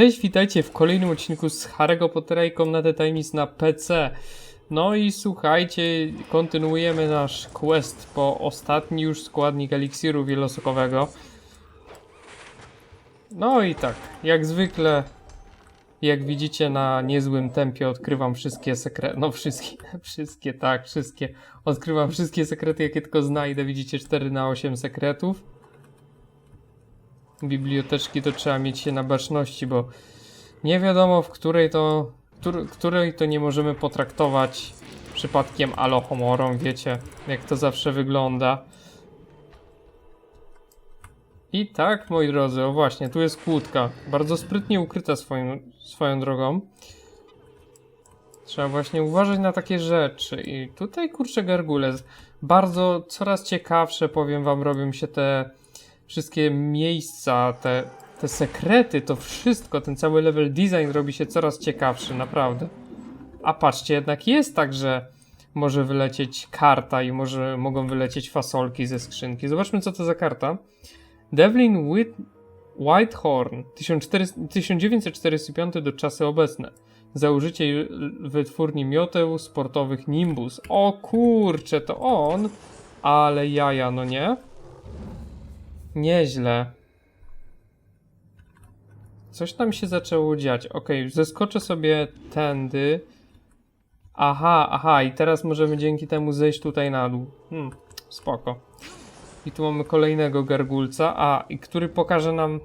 Cześć, witajcie w kolejnym odcinku z Harry'ego Pottera i Komnaty Tajemnic na PC. No i słuchajcie, kontynuujemy nasz quest po ostatni już składnik eliksiru wielosokowego. No i tak, jak zwykle, jak widzicie na niezłym tempie odkrywam wszystkie sekrety, no wszystkie, wszystkie, tak, wszystkie. Odkrywam wszystkie sekrety, jakie tylko znajdę, widzicie 4 na 8 sekretów biblioteczki to trzeba mieć się na baczności, bo nie wiadomo w której to, któr, której to nie możemy potraktować przypadkiem alohomorą, wiecie, jak to zawsze wygląda. I tak, moi drodzy, o właśnie, tu jest kłódka, bardzo sprytnie ukryta swoją, swoją drogą. Trzeba właśnie uważać na takie rzeczy. I tutaj, kurczę, gargule, bardzo coraz ciekawsze, powiem wam, robią się te wszystkie miejsca, te, te sekrety, to wszystko, ten cały level design robi się coraz ciekawszy, naprawdę. A patrzcie, jednak jest tak, że może wylecieć karta i może mogą wylecieć fasolki ze skrzynki. Zobaczmy, co to za karta. Devlin Whit Whitehorn 1400 1945 do czasy obecne. Założyciel wytwórni mioteł sportowych Nimbus. O kurcze, to on, ale jaja, no nie? Nieźle. Coś tam się zaczęło dziać. Ok, zeskoczę sobie tędy. Aha, aha, i teraz możemy dzięki temu zejść tutaj na dół. Hmm, spoko. I tu mamy kolejnego gargulca. A, i który pokaże nam.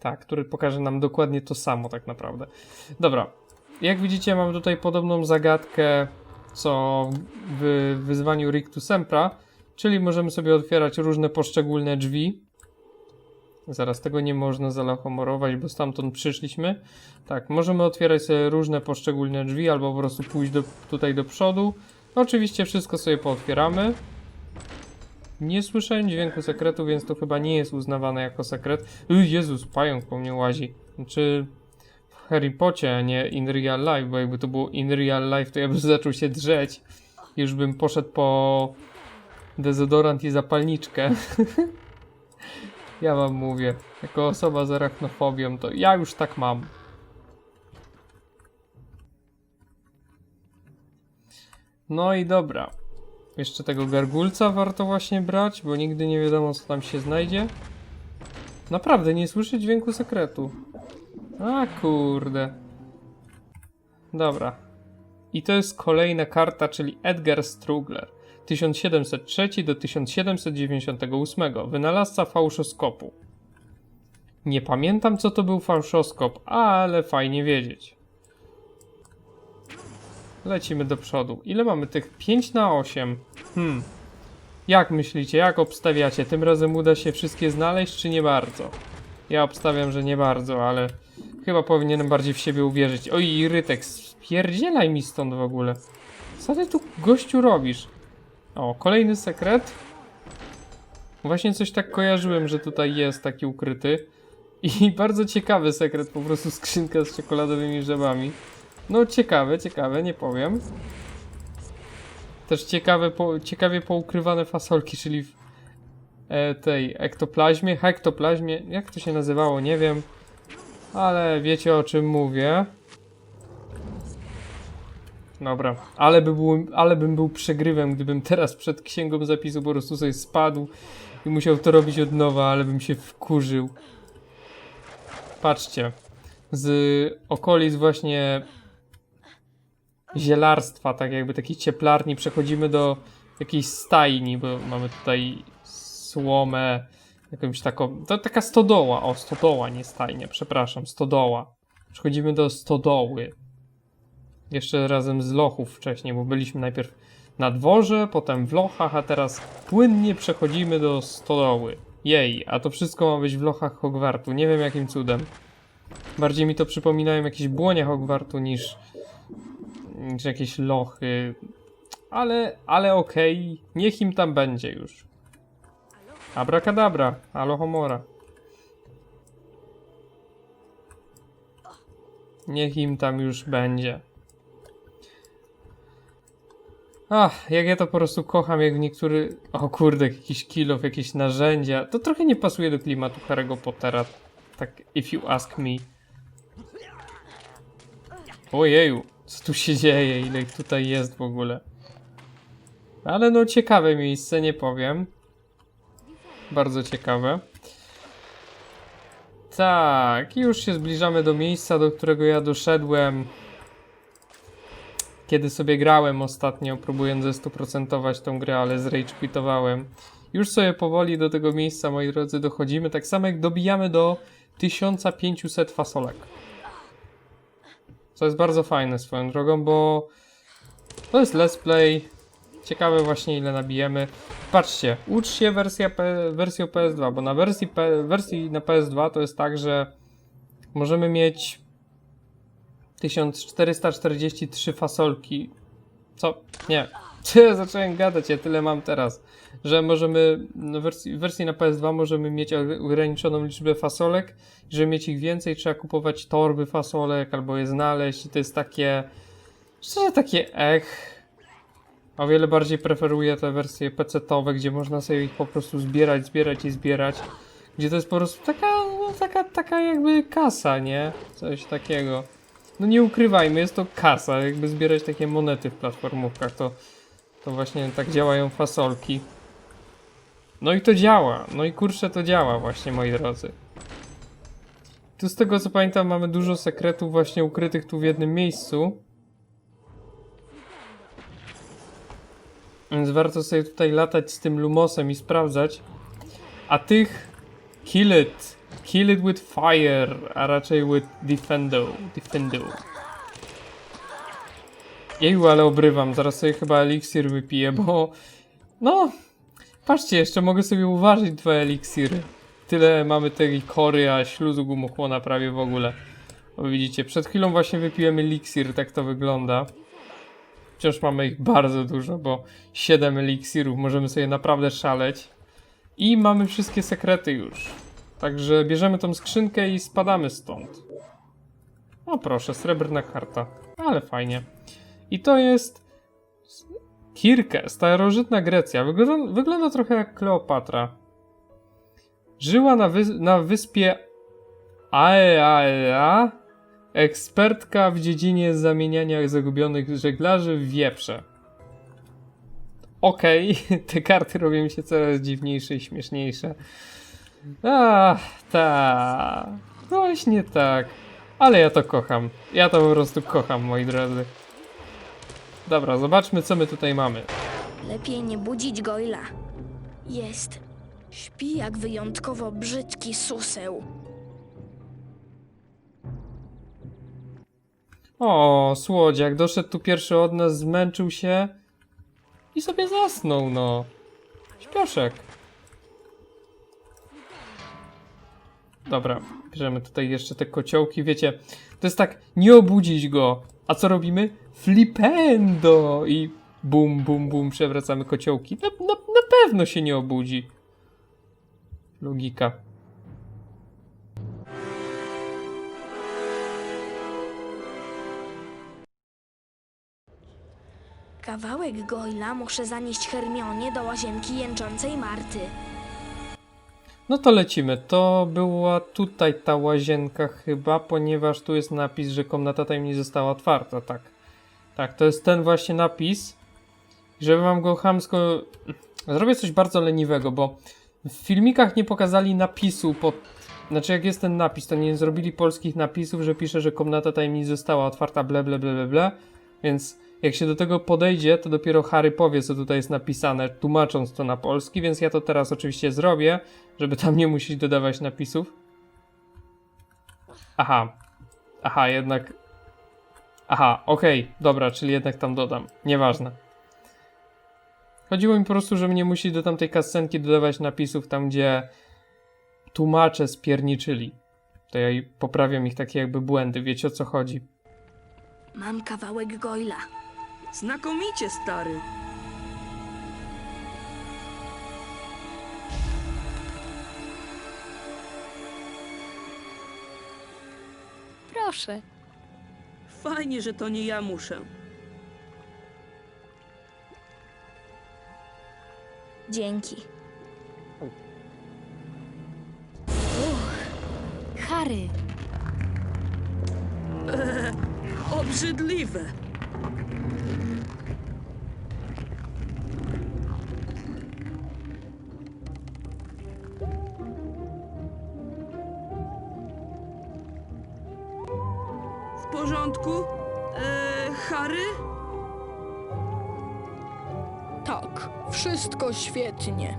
Tak, który pokaże nam dokładnie to samo, tak naprawdę. Dobra. Jak widzicie, mam tutaj podobną zagadkę, co w wyzwaniu Rictu Sempra. Czyli możemy sobie otwierać różne poszczególne drzwi. Zaraz tego nie można zalachomorować, bo stamtąd przyszliśmy. Tak, możemy otwierać sobie różne poszczególne drzwi, albo po prostu pójść do, tutaj do przodu. Oczywiście wszystko sobie pootwieramy. Nie słyszałem dźwięku sekretu, więc to chyba nie jest uznawane jako sekret. Uj, Jezus, pająk po mnie łazi. Czy w Harry Pocie, a nie in real life, bo jakby to było in real life, to ja bym zaczął się drzeć. Już bym poszedł po dezodorant i zapalniczkę. ja wam mówię, jako osoba z arachnofobią, to ja już tak mam. No i dobra. Jeszcze tego gargulca warto właśnie brać, bo nigdy nie wiadomo co tam się znajdzie. Naprawdę, nie słyszę dźwięku sekretu. A kurde. Dobra. I to jest kolejna karta, czyli Edgar Strugler. 1703 do 1798, wynalazca fałszoskopu. Nie pamiętam co to był fałszoskop, ale fajnie wiedzieć. Lecimy do przodu. Ile mamy tych? 5 na 8. Hmm. Jak myślicie, jak obstawiacie? Tym razem uda się wszystkie znaleźć, czy nie bardzo? Ja obstawiam, że nie bardzo, ale chyba powinienem bardziej w siebie uwierzyć. Oj, Rytek, spierdzielaj mi stąd w ogóle. Co ty tu, gościu, robisz? O, kolejny sekret. Właśnie coś tak kojarzyłem, że tutaj jest taki ukryty. I bardzo ciekawy sekret, po prostu skrzynka z czekoladowymi żabami. No ciekawe, ciekawe, nie powiem. Też ciekawe, po, ciekawie poukrywane fasolki, czyli w e, tej ektoplazmie, hektoplazmie, jak to się nazywało, nie wiem. Ale wiecie o czym mówię. Dobra, ale, by był, ale bym był przegrywem, gdybym teraz przed księgą zapisu po prostu sobie spadł i musiał to robić od nowa, ale bym się wkurzył. Patrzcie, z okolic właśnie zielarstwa, tak jakby takiej cieplarni, przechodzimy do jakiejś stajni, bo mamy tutaj słomę, jakąś taką, to taka stodoła, o stodoła, nie stajnia, przepraszam, stodoła. Przechodzimy do stodoły. Jeszcze razem z lochów wcześniej, bo byliśmy najpierw na dworze, potem w lochach, a teraz płynnie przechodzimy do stodoły. Jej, a to wszystko ma być w lochach Hogwartu. Nie wiem jakim cudem. Bardziej mi to przypominają jakieś błonie Hogwartu niż, niż jakieś lochy. Ale, ale okej, okay. niech im tam będzie już. Abracadabra, alohomora. Niech im tam już będzie. Ach, jak ja to po prostu kocham, jak niektóry... O kurde, jakiś kilof, jakieś narzędzia. To trochę nie pasuje do klimatu Harry'ego Pottera. Tak, if you ask me. Ojeju, co tu się dzieje, ile ich tutaj jest w ogóle. Ale no ciekawe miejsce, nie powiem. Bardzo ciekawe. Tak, już się zbliżamy do miejsca, do którego ja doszedłem. Kiedy sobie grałem ostatnio, próbując ze tą grę, ale zrage quitowałem. Już sobie powoli do tego miejsca, moi drodzy, dochodzimy. Tak samo jak dobijamy do 1500 fasolek. Co jest bardzo fajne swoją drogą, bo to jest let's play. Ciekawe właśnie ile nabijemy. Patrzcie, ucz się wersja P, wersją PS2, bo na wersji, P, wersji na PS2 to jest tak, że możemy mieć 1443 fasolki. Co? Nie. Zacząłem gadać, ja tyle mam teraz. Że możemy, w wersji, wersji na PS2 możemy mieć ograniczoną liczbę fasolek. Żeby mieć ich więcej, trzeba kupować torby fasolek albo je znaleźć. I to jest takie, szczerze takie ech. O wiele bardziej preferuję te wersje PC-towe, gdzie można sobie ich po prostu zbierać, zbierać i zbierać. Gdzie to jest po prostu taka, no, taka, taka jakby kasa, nie? Coś takiego. No nie ukrywajmy, jest to kasa, jakby zbierać takie monety w platformówkach, to, to właśnie tak działają fasolki. No i to działa, no i kurczę to działa właśnie, moi drodzy. Tu z tego co pamiętam mamy dużo sekretów właśnie ukrytych tu w jednym miejscu. Więc warto sobie tutaj latać z tym Lumosem i sprawdzać. A tych kill it. Kill it with fire, a raczej with defendo. Defendo. Jeju, ale obrywam. Zaraz sobie chyba eliksir wypiję, bo... No... Patrzcie, jeszcze mogę sobie uważać dwa eliksiry. Tyle mamy tej kory, a śluzu gumochłona prawie w ogóle. Bo widzicie, przed chwilą właśnie wypiłem eliksir, tak to wygląda. Wciąż mamy ich bardzo dużo, bo 7 eliksirów, możemy sobie naprawdę szaleć. I mamy wszystkie sekrety już. Także bierzemy tą skrzynkę i spadamy stąd. O proszę, srebrna karta. Ale fajnie. I to jest Kirke, starożytna Grecja. Wygląda, wygląda trochę jak Kleopatra. Żyła na, na wyspie Aeaea, ekspertka w dziedzinie zamieniania zagubionych żeglarzy w wieprze. Okej, te karty robią się coraz dziwniejsze i śmieszniejsze. A, tak. Właśnie tak. Ale ja to kocham. Ja to po prostu kocham, moi drodzy. Dobra, zobaczmy, co my tutaj mamy. Lepiej nie budzić Goyla. Jest. Śpi jak wyjątkowo brzydki suseł. O, słodziak, doszedł tu pierwszy od nas, zmęczył się i sobie zasnął, no. Śpioszek. Dobra, bierzemy tutaj jeszcze te kociołki, wiecie, to jest tak, nie obudzić go. A co robimy? Flipendo! I bum, bum, bum, przewracamy kociołki. Na, na, na pewno się nie obudzi. Logika. Kawałek Goyla muszę zanieść Hermionie do łazienki jęczącej Marty. No to lecimy. To była tutaj ta łazienka chyba, ponieważ tu jest napis, że komnata tajemnic została otwarta, tak. Tak, to jest ten właśnie napis. Żeby wam go chamsko... Zrobię coś bardzo leniwego, bo w filmikach nie pokazali napisu pod... Znaczy jak jest ten napis, to nie zrobili polskich napisów, że pisze, że komnata tajemnic została otwarta, ble, ble, ble, ble, ble. Więc jak się do tego podejdzie, to dopiero Harry powie, co tutaj jest napisane, tłumacząc to na polski, więc ja to teraz oczywiście zrobię, żeby tam nie musieć dodawać napisów. Aha. Aha, jednak... Aha, okej, dobra, czyli jednak tam dodam. Nieważne. Chodziło mi po prostu, żeby nie musieć do tamtej kascenki dodawać napisów tam, gdzie tłumacze spierniczyli. To ja poprawiam ich takie jakby błędy, wiecie o co chodzi. Mam kawałek Goyla. Znakomicie, stary. Proszę. Fajnie, że to nie ja muszę. Dzięki. Harry, O Obrzydliwe. W porządku? Eee, Harry? Tak, wszystko świetnie.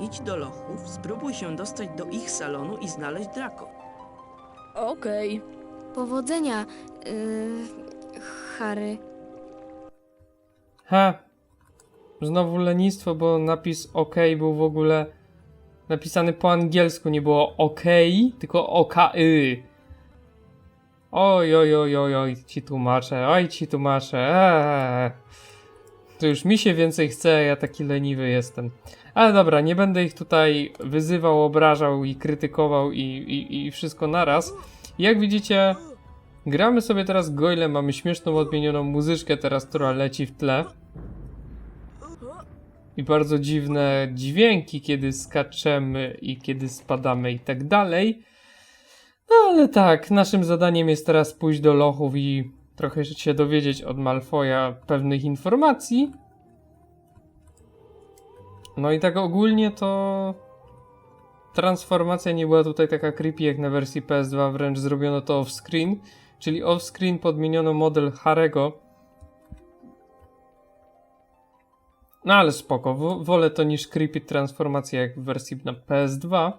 Idź do lochów, spróbuj się dostać do ich salonu i znaleźć Draco. Okej. Powodzenia, yy, Harry. Ha! Znowu lenistwo, bo napis OK był w ogóle napisany po angielsku. Nie było OK, tylko OKY. Oj, oj, oj, oj, oj, ci tłumaczę, oj, ci tłumaczę. Eee. To już mi się więcej chce, ja taki leniwy jestem. Ale dobra, nie będę ich tutaj wyzywał, obrażał i krytykował i, i, i wszystko naraz. Jak widzicie, gramy sobie teraz Goyle, mamy śmieszną, odmienioną muzyczkę teraz, która leci w tle. I bardzo dziwne dźwięki, kiedy skaczemy i kiedy spadamy i tak dalej. No ale tak, naszym zadaniem jest teraz pójść do lochów i trochę się dowiedzieć od Malfoja pewnych informacji. No i tak ogólnie to transformacja nie była tutaj taka creepy jak na wersji PS2, wręcz zrobiono to off-screen, czyli off-screen podmieniono model Harego. No ale spoko, wo- wolę to niż creepy transformacja jak w wersji na PS2.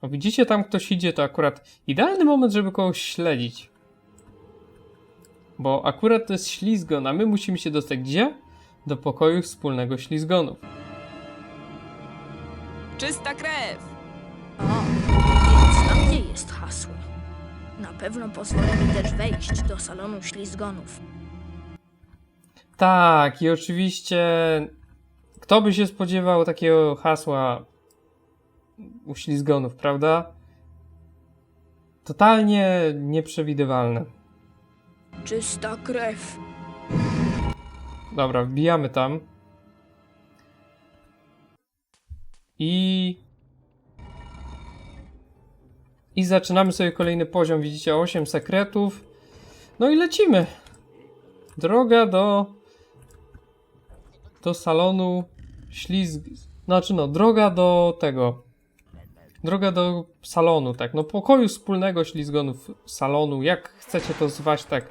O, widzicie, tam ktoś idzie, to akurat idealny moment, żeby kogoś śledzić. Bo akurat to jest ślizgon, a my musimy się dostać gdzie? Do pokoju wspólnego ślizgonów. Czysta krew! O, więc tam nie jest hasło. Na pewno pozwoli mi też wejść do salonu ślizgonów. Tak, i oczywiście kto by się spodziewał takiego hasła u ślizgonów, prawda? Totalnie nieprzewidywalne. Czysta krew. Dobra, wbijamy tam. I. I zaczynamy sobie kolejny poziom. Widzicie, 8 sekretów. No i lecimy. Droga do. Do salonu ślizg. Znaczy, no, droga do tego. Droga do salonu, tak. No, pokoju wspólnego ślizgonów, salonu, jak chcecie to zwać, tak.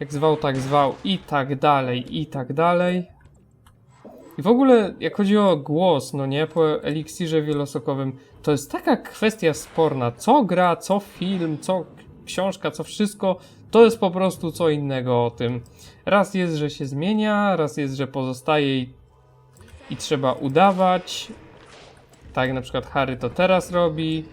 Jak zwał, tak zwał, i tak dalej, i tak dalej. I w ogóle, jak chodzi o głos, no nie, po eliksirze wielosokowym, to jest taka kwestia sporna. Co gra, co film, co książka, co wszystko, to jest po prostu co innego o tym. Raz jest, że się zmienia, raz jest, że pozostaje i, i trzeba udawać. Tak na przykład Harry to teraz robi.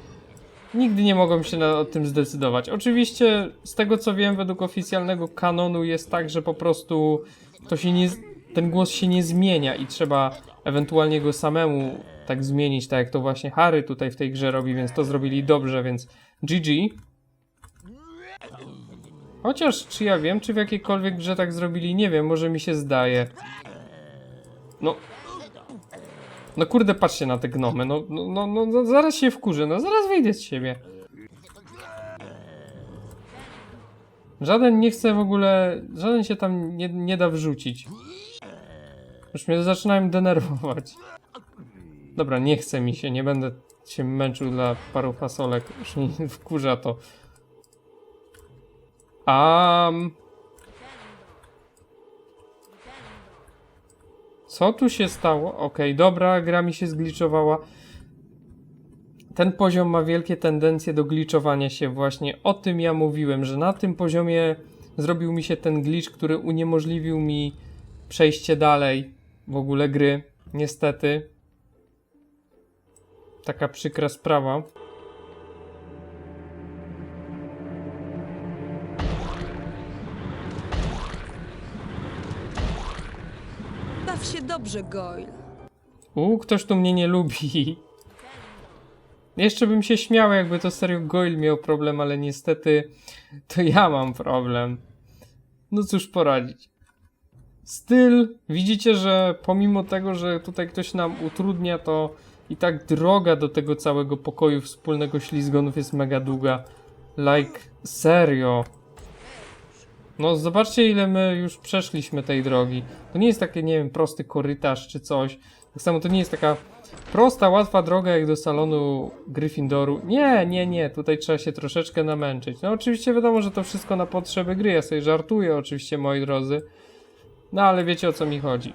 Nigdy nie mogłem się o tym zdecydować. Oczywiście, z tego co wiem, według oficjalnego kanonu jest tak, że po prostu to się nie, ten głos się nie zmienia i trzeba ewentualnie go samemu tak zmienić, tak jak to właśnie Harry tutaj w tej grze robi, więc to zrobili dobrze, więc GG. Chociaż, czy ja wiem, czy w jakiejkolwiek grze tak zrobili, nie wiem, może mi się zdaje. No. No kurde, patrzcie na te gnomy, no, no, no, no, no zaraz się wkurzę, no zaraz wyjdę z siebie. Żaden nie chce w ogóle, żaden się tam nie, nie da wrzucić. Już mnie zaczynają denerwować. Dobra, nie chce mi się, nie będę się męczył dla paru fasolek, już mi wkurza to. Um, co tu się stało? Okej, dobra, gra mi się zgliczowała. Ten poziom ma wielkie tendencje do gliczowania się właśnie. O tym ja mówiłem, że na tym poziomie zrobił mi się ten glitch, który uniemożliwił mi przejście dalej w ogóle gry. Niestety. Taka przykra sprawa. Baw się dobrze, Goyle. U, ktoś tu mnie nie lubi. Jeszcze bym się śmiał, jakby to serio Goyle miał problem, ale niestety to ja mam problem. No cóż poradzić. Styl, widzicie, że pomimo tego, że tutaj ktoś nam utrudnia, to I tak droga do tego całego pokoju wspólnego ślizgonów jest mega długa. Like, serio. No zobaczcie ile my już przeszliśmy tej drogi. To nie jest takie, nie wiem, prosty korytarz czy coś. Tak samo to nie jest taka prosta, łatwa droga jak do salonu Gryffindoru. Nie, nie, nie, tutaj trzeba się troszeczkę namęczyć. No oczywiście wiadomo, że to wszystko na potrzeby gry. Ja sobie żartuję oczywiście, moi drodzy. No ale wiecie o co mi chodzi.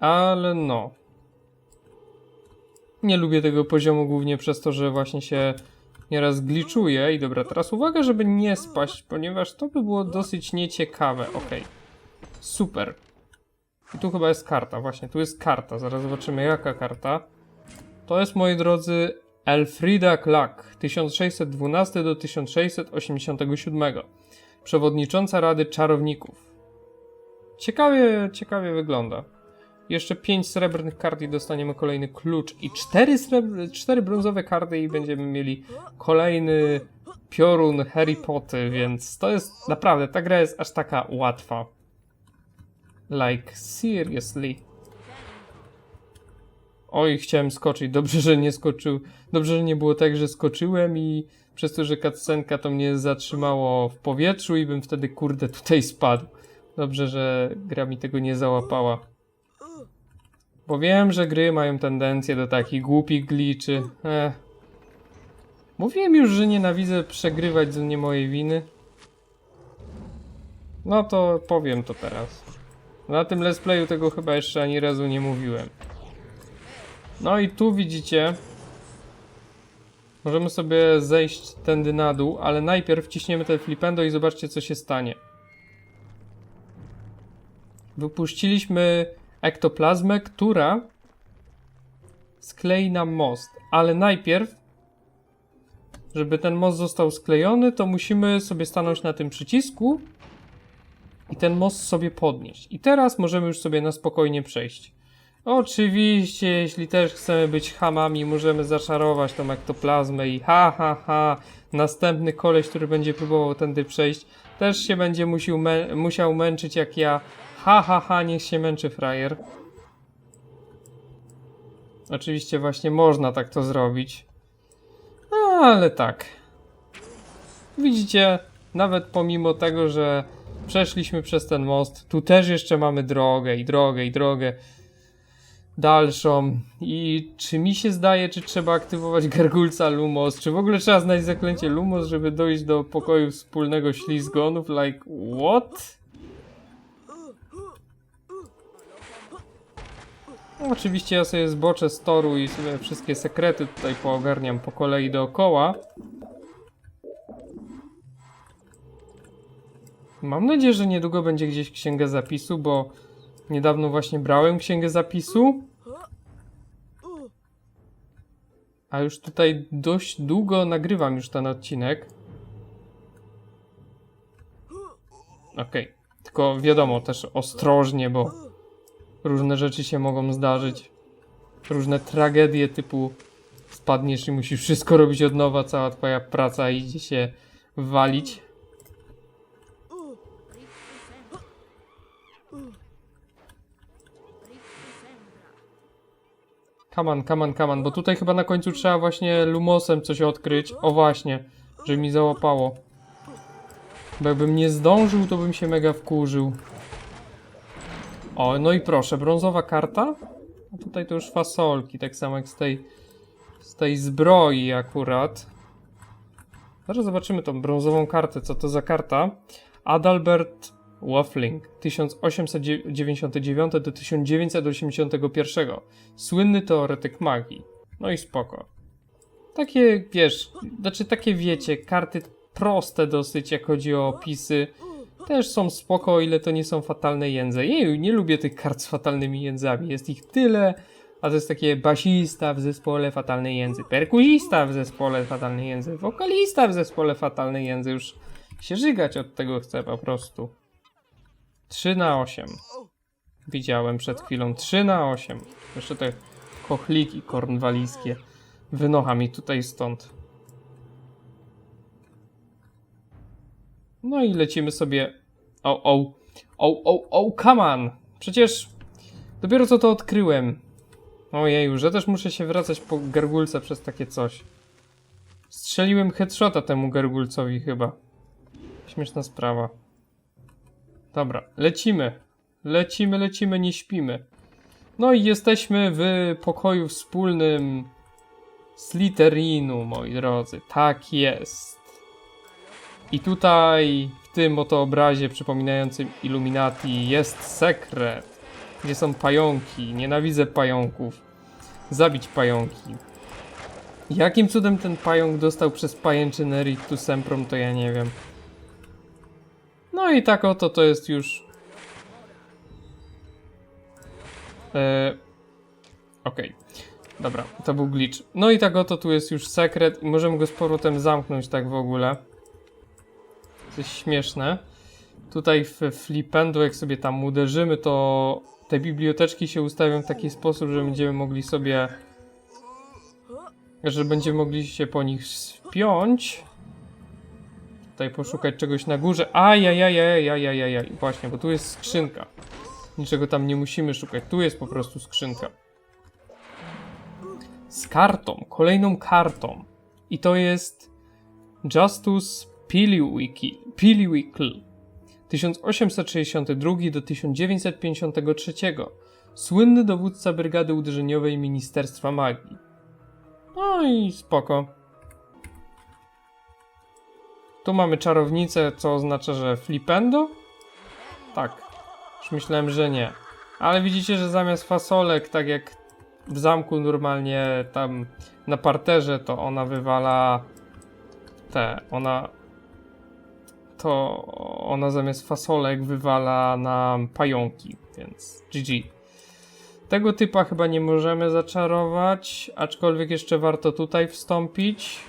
Ale no. Nie lubię tego poziomu głównie przez to, że właśnie się nieraz gliczuje. I dobra, teraz uwaga, żeby nie spaść, ponieważ to by było dosyć nieciekawe. Okej. Super. I tu chyba jest karta, właśnie, tu jest karta. Zaraz zobaczymy jaka karta. To jest, moi drodzy, Elfrida Klack, 1612 do 1687. Przewodnicząca Rady Czarowników. Ciekawie, ciekawie wygląda. Jeszcze 5 srebrnych kart i dostaniemy kolejny klucz. I 4, srebr- 4 brązowe karty i będziemy mieli kolejny piorun Harry Potter, więc to jest naprawdę, ta gra jest aż taka łatwa. Like, seriously. Oj, chciałem skoczyć. Dobrze, że nie skoczył. Dobrze, że nie było tak, że skoczyłem i przez to, że cutscenka to mnie zatrzymało w powietrzu i bym wtedy, kurde, tutaj spadł. Dobrze, że gra mi tego nie załapała. Bo wiem, że gry mają tendencję do takich głupich gliczy. Ech. Mówiłem już, że nienawidzę przegrywać z nie mojej winy. No to powiem to teraz. Na tym let's playu tego chyba jeszcze ani razu nie mówiłem. No i tu widzicie. Możemy sobie zejść tędy na dół, ale najpierw wciśniemy ten flipendo i zobaczcie co się stanie. Wypuściliśmy ektoplazmę, która sklei nam most, ale najpierw żeby ten most został sklejony, to musimy sobie stanąć na tym przycisku i ten most sobie podnieść. I teraz możemy już sobie na spokojnie przejść. Oczywiście, jeśli też chcemy być hamami, możemy zaczarować tą ektoplazmę i ha, ha, ha, następny koleś, który będzie próbował tędy przejść, też się będzie musiał, mę musiał męczyć jak ja. Ha, ha, ha, niech się męczy frajer. Oczywiście właśnie można tak to zrobić. Ale tak. Widzicie, nawet pomimo tego, że przeszliśmy przez ten most, tu też jeszcze mamy drogę i drogę i drogę dalszą. I czy mi się zdaje, czy trzeba aktywować gargulca Lumos, czy w ogóle trzeba znaleźć zaklęcie Lumos, żeby dojść do pokoju wspólnego ślizgonów? Like, what? No, oczywiście ja sobie zboczę z toru i sobie wszystkie sekrety tutaj poogarniam po kolei dookoła. Mam nadzieję, że niedługo będzie gdzieś księga zapisu, bo niedawno właśnie brałem księgę zapisu. A już tutaj dość długo nagrywam już ten odcinek. Okej, tylko wiadomo też ostrożnie, bo różne rzeczy się mogą zdarzyć. Różne tragedie typu spadniesz i musisz wszystko robić od nowa, cała twoja praca idzie się walić. Kaman, kaman, kaman, bo tutaj chyba na końcu trzeba właśnie lumosem coś odkryć. O właśnie, żeby mi załapało. Bo jakbym nie zdążył, to bym się mega wkurzył. O, no i proszę, brązowa karta. A tutaj to już fasolki, tak samo jak z tej, z tej zbroi akurat. Zaraz zobaczymy tą brązową kartę, co to za karta. Adalbert Waffling, 1899 do 1981. Słynny teoretyk magii. No i spoko. Takie, wiesz, znaczy takie wiecie, karty proste dosyć, jak chodzi o opisy. Też są spoko, o ile to nie są fatalne jędze. Jeju, nie lubię tych kart z fatalnymi jędzami. Jest ich tyle, a to jest takie basista w zespole fatalnej jędzy, perkusista w zespole fatalnej jędzy, wokalista w zespole fatalnej jędzy. Już się żygać od tego chcę po prostu. 3 na 8. Widziałem przed chwilą. 3 na 8. Jeszcze te kochliki kornwalijskie. Wynocha mi tutaj stąd. No i lecimy sobie. O, o, o, o, o, come on! Przecież Dopiero co to odkryłem. Ojeju, że też muszę się wracać po gargulce przez takie coś. Strzeliłem headshota temu gargulcowi chyba. Śmieszna sprawa. Dobra, lecimy. Lecimy, lecimy, nie śpimy. No i jesteśmy w pokoju wspólnym Slytherinu, moi drodzy. Tak jest. I tutaj, w tym oto obrazie przypominającym Illuminati, jest sekret. Gdzie są pająki. Nienawidzę pająków. Zabić pająki. Jakim cudem ten pająk dostał przez pajęczynę Rictus Semprom, to ja nie wiem. No i tak oto to jest już... Eee, Okej. Dobra, to był glitch. No i tak oto tu jest już sekret i możemy go z powrotem zamknąć tak w ogóle. Coś śmieszne. Tutaj w flipendu, jak sobie tam uderzymy, to te biblioteczki się ustawią w taki sposób, że będziemy mogli sobie że będziemy mogli się po nich spiąć. Tutaj poszukać czegoś na górze. Ajajajajajajajaj. Właśnie, bo tu jest skrzynka. Niczego tam nie musimy szukać. Tu jest po prostu skrzynka. Z kartą. Kolejną kartą. I to jest Justus Piliwiki- Piliwikl. 1862 do 1953. Słynny dowódca brygady uderzeniowej Ministerstwa Magii. No i spoko. Tu mamy czarownicę, co oznacza, że flipendo? Tak. Już myślałem, że nie. Ale widzicie, że zamiast fasolek, tak jak w zamku normalnie tam na parterze, to ona wywala te, ona to ona zamiast fasolek wywala nam pająki, więc GG. Tego typa chyba nie możemy zaczarować, aczkolwiek jeszcze warto tutaj wstąpić.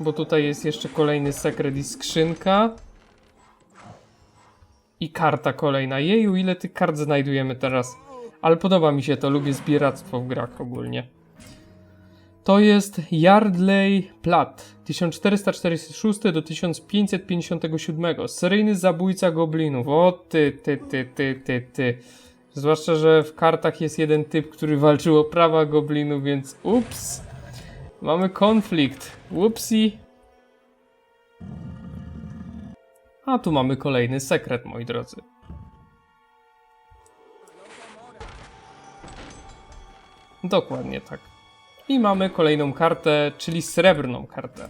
Bo tutaj jest jeszcze kolejny sekret i skrzynka. I karta kolejna. Jeju, ile tych kart znajdujemy teraz. Ale podoba mi się to, lubię zbieractwo w grach ogólnie. To jest Yardley Platt 1446 do 1557. Seryjny zabójca goblinów. O ty, ty, ty, ty, ty, ty. Zwłaszcza, że w kartach jest jeden typ, który walczył o prawa goblinów, więc ups. Mamy konflikt. Upsi. A tu mamy kolejny sekret, moi drodzy. Dokładnie tak. I mamy kolejną kartę, czyli srebrną kartę.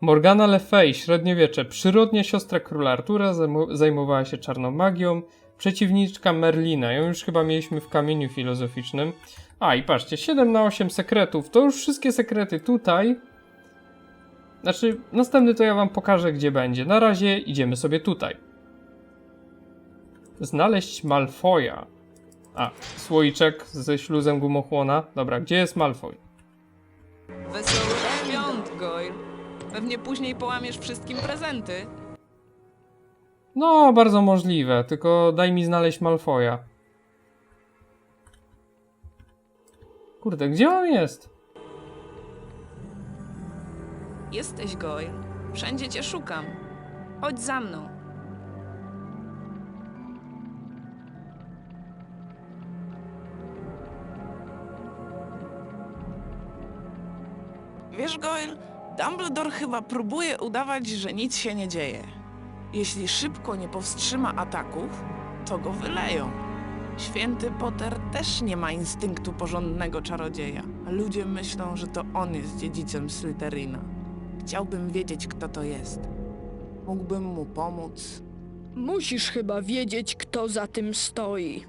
Morgana Le Fay, średniowiecze, przyrodnia siostra króla Artura, zajmowała się czarną magią, przeciwniczka Merlina, ją już chyba mieliśmy w kamieniu filozoficznym. A i patrzcie, 7 na 8 sekretów, to już wszystkie sekrety tutaj. Znaczy, następny to ja wam pokażę, gdzie będzie. Na razie idziemy sobie tutaj. Znaleźć Malfoja. A, słoiczek ze śluzem gumochłona. Dobra, gdzie jest Malfoy? Wesołych świąt, Goyle. Pewnie później połamiesz wszystkim prezenty. No, bardzo możliwe, tylko daj mi znaleźć Malfoja. Kurde, gdzie on jest? Jesteś, Goyle. Wszędzie cię szukam. Chodź za mną. Wiesz, Goyle, Dumbledore chyba próbuje udawać, że nic się nie dzieje. Jeśli szybko nie powstrzyma ataków, to go wyleją. Święty Potter też nie ma instynktu porządnego czarodzieja. Ludzie myślą, że to on jest dziedzicem Slytherina. Chciałbym wiedzieć, kto to jest. Mógłbym mu pomóc. Musisz chyba wiedzieć, kto za tym stoi.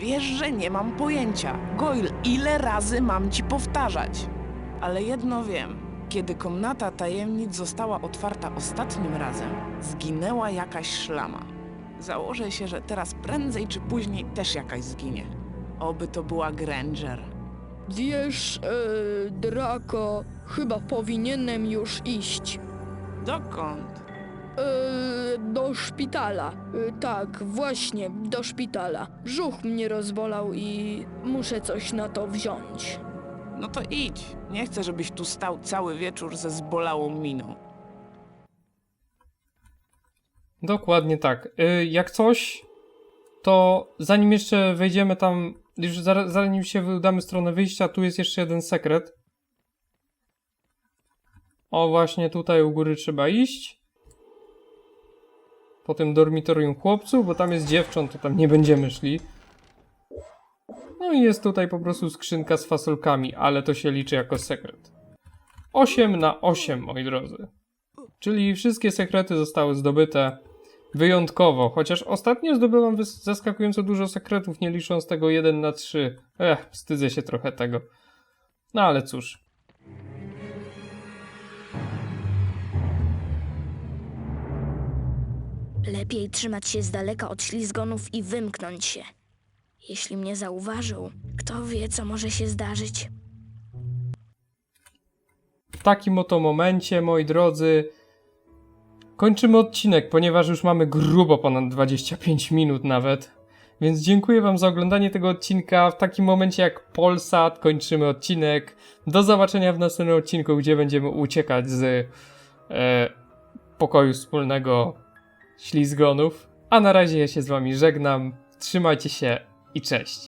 Wiesz, że nie mam pojęcia. Goyle, ile razy mam ci powtarzać? Ale jedno wiem. Kiedy komnata tajemnic została otwarta ostatnim razem, zginęła jakaś szlama. Założę się, że teraz prędzej czy później też jakaś zginie. Oby to była Granger. Wiesz, e, Draco, chyba powinienem już iść. Dokąd? E, do szpitala. E, tak, właśnie, do szpitala. Brzuch mnie rozbolał i muszę coś na to wziąć. No to idź. Nie chcę, żebyś tu stał cały wieczór ze zbolałą miną. Dokładnie tak. Y, Jak coś, to zanim jeszcze wejdziemy tam, już zanim się udamy stronę wyjścia, tu jest jeszcze jeden sekret. O, właśnie tutaj u góry trzeba iść. Po tym dormitorium chłopców, bo tam jest dziewcząt, to tam nie będziemy szli. No i jest tutaj po prostu skrzynka z fasolkami, ale to się liczy jako sekret. 8 na 8, moi drodzy. Czyli wszystkie sekrety zostały zdobyte wyjątkowo, chociaż ostatnio zdobywam wys- zaskakująco dużo sekretów, nie licząc tego 1 na 3. Ech, wstydzę się trochę tego. No ale cóż. Lepiej trzymać się z daleka od ślizgonów i wymknąć się. Jeśli mnie zauważył, kto wie, co może się zdarzyć. W takim oto momencie, moi drodzy, kończymy odcinek, ponieważ już mamy grubo ponad 25 minut nawet. Więc dziękuję Wam za oglądanie tego odcinka. W takim momencie jak Polsat kończymy odcinek. Do zobaczenia w następnym odcinku, gdzie będziemy uciekać z e, pokoju wspólnego ślizgonów. A na razie ja się z Wami żegnam. Trzymajcie się i cześć.